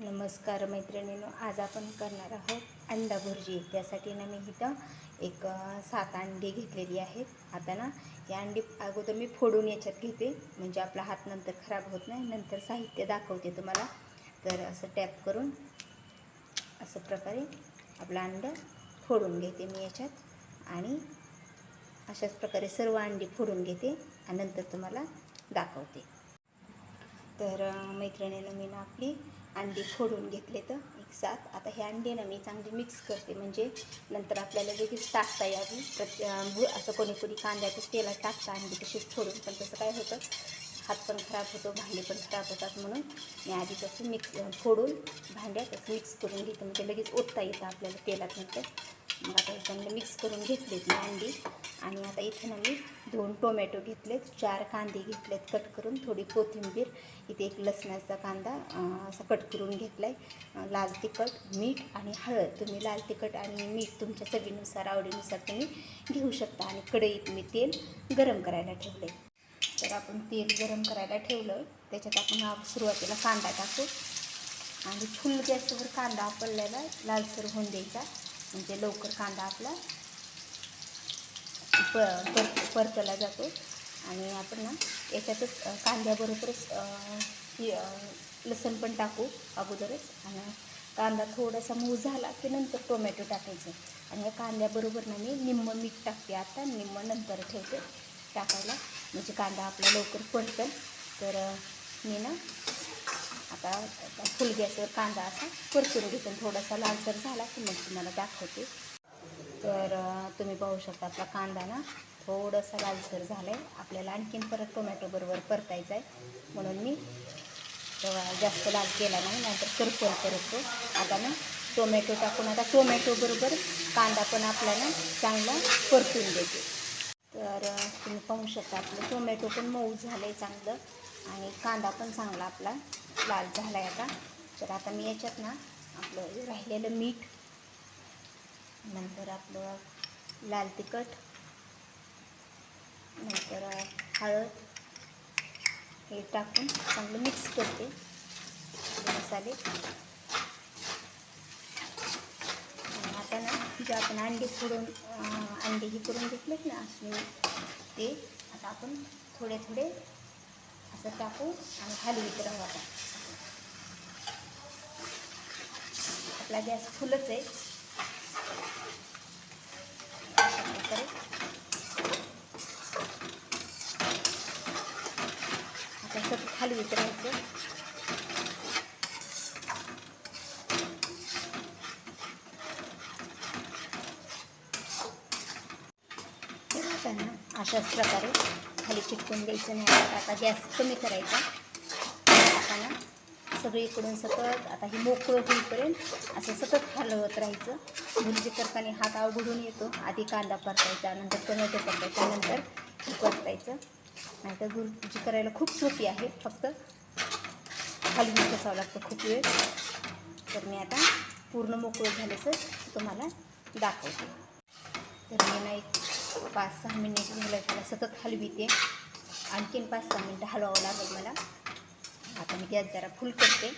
नमस्कार मैत्रिणींनो आज आपण करणार आहोत अंडा भुर्जी त्यासाठी ना मी इथं एक सात अंडी घेतलेली आहेत. आता ना या अंडी अगोदर मी फोडून याच्यात घेते. म्हणजे आपला हात नंतर खराब होत नाही नंतर साहित्य दाखवते तुम्हाला. तर असं टॅप करून असं प्रकारे आपलं अंडं फोडून घेते मी याच्यात. आणि अशाच प्रकारे सर्व अंडी फोडून घेते आणि नंतर तुम्हाला दाखवते. तर मैत्रिणीनं मी ना आपली अंडी फोडून घेतले तर एक साथ आता हे अंडे ना मी चांगली मिक्स करते. म्हणजे नंतर आपल्याला लगेच टाकता यावी. प्रत्ये असं कोणी कोणी कांद्यातच तेलात टाकता अंडी तशीच फोडून. पण तसं काय होतं हात पण खराब होतो भांडे पण खराब होतात म्हणून मी आधी तसं मिक्स फोडून भांड्यात तसं मिक्स करून घेते. म्हणजे लगेच ओतता येतं आपल्याला तेलात नंतर. मग आता चांगलं मिक्स करून घेतलेत मी अंडी. आणि आता इथे ना मी दोन टोमॅटो घेतलेत चार कांदे घेतलेत कट करून थोडी कोथिंबीर इथे एक लसणाचा कांदा असा कट करून घेतला आहे लाल तिखट मीठ आणि हळद. तुम्ही लाल तिखट आणि मीठ तुमच्या चवीनुसार आवडीनुसार तुम्ही घेऊ शकता. आणि कढईत मी तेल गरम करायला ठेवलं आहे तर आपण तेल गरम करायला ठेवलं त्याच्यात आपण सुरुवातीला कांदा टाकू. आणि फुल गॅसवर कांदा आपल्याला लालसर होऊन द्यायचा. म्हणजे लवकर कांदा आपला प पर परतला जातो. आणि आपण ना याच्यातच कांद्याबरोबरच लसूण पण टाकू अगोदरच. आणि कांदा थोडासा मऊ झाला की नंतर टोमॅटो टाकायचं. आणि या कांद्याबरोबर ना मी निम्म मीठ टाकते आता. निम्म नंतर ठेवते टाकायला. म्हणजे कांदा आपला लवकर पडतं तर मी ना आता फुल गॅसवर कांदा असा परतून घेतो. थोडासा लालसर झाला की मग तुम्हाला दाखवते. तर तुम्ही पाहू शकता आपला कांदा ना थोडासा लालसर झाला आहे आपल्याला आणखीन परत टोमॅटोबरोबर परतायचा आहे. म्हणून मी जास्त लाल केला नाही नाहीतर करपल करतो. आता ना टोमॅटो टाकून आता टोमॅटोबरोबर कांदा पण आपला ना चांगला परतून देते. तर तुम्ही पाहू शकता आपलं टोमॅटो पण मऊ झालं आहे चांगलं आणि कांदा पण चांगला आपला लाल झाला आहे आता. तर आता मी याच्यात ना आपलं राहिलेलं मीठ नंतर आपलं लाल तिखट नंतर हळद हे टाकून चांगलं मिक्स करते. मसाले. आता ना जे आपण अंडी फोडून अंडी हे करून घेतलेत ना असे ते आता आपण थोडे थोडे असं टाकू आणि हलवीत राहू आता आपला गॅस फुलच आहे अशा प्रकारे आता सतत हलवीत राहायचं त्यांना अशाच प्रकारे खाली चिटकून द्यायचं नाही. आता गॅस कमी करायचा. टाकाना सगळीकडून सतत आता हे मोकळं होईपर्यंत असं सतत हलवत राहायचं. भुर्जी करताना हात अवघडून येतो. आधी कांदा परतायचा नंतर टोमॅटो परतायचा नंतर परतायचं. नाहीतर भुर्जी करायला खूप सोपी आहे. फक्त खाली कसावं लागतं खूप वेळ. तर मी आता पूर्ण मोकळं झाल्याचं तुम्हाला दाखवते. तर मी ना एक पाच सहा मिनिट झालं त्याला सतत हलविते आणखीन पाच सहा मिनटं हलवावं लागेल मला. आता मी गॅस जरा फुल करते.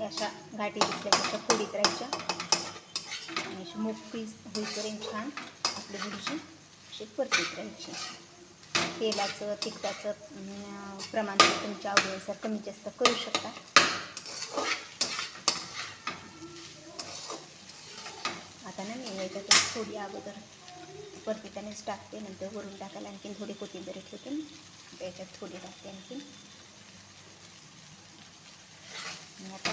अशा गाठी दिसल्या तशा फोडीत राहायच्या. आणि अशी मोकळी होईपर्यंत छान आपली भुर्जी अशी परतीत राहायची. तेलाचं तिखटाचं प्रमाण तुमच्या आवडीनुसार कमी जास्त करू शकता. आता ना मी याच्यात थोडी अगोदर परतीतानेच टाकते नंतर वरून टाकायला आणखीन थोडी कोथिंबीर ठेवते याच्यात थोडी टाकते आणखीन. आता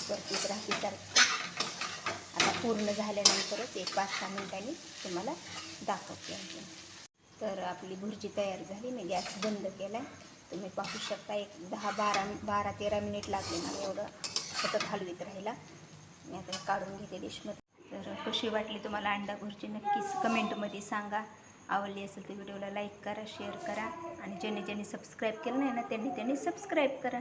परतीत राहते सारखं. पूर्ण झाल्यानंतरच एक पाच सहा मिनिटांनी तुम्हाला दाखवते आहे तर आपली भुर्जी तयार झाली मी गॅस बंद केला. तुम्ही पाहू शकता एक दहा बारा बारा तेरा मिनिट लागले मला एवढं सतत हलवीत राहिला मी आता काढून घेते डिशमध्ये. तर कशी वाटली तुम्हाला अंडा भुर्जी नक्कीच कमेंटमध्ये सांगा. आवडली असेल तर व्हिडिओला लाईक करा शेअर करा. आणि ज्यांनी ज्यांनी सबस्क्राईब केलं नाही ना त्यांनी त्यांनी सबस्क्राईब करा.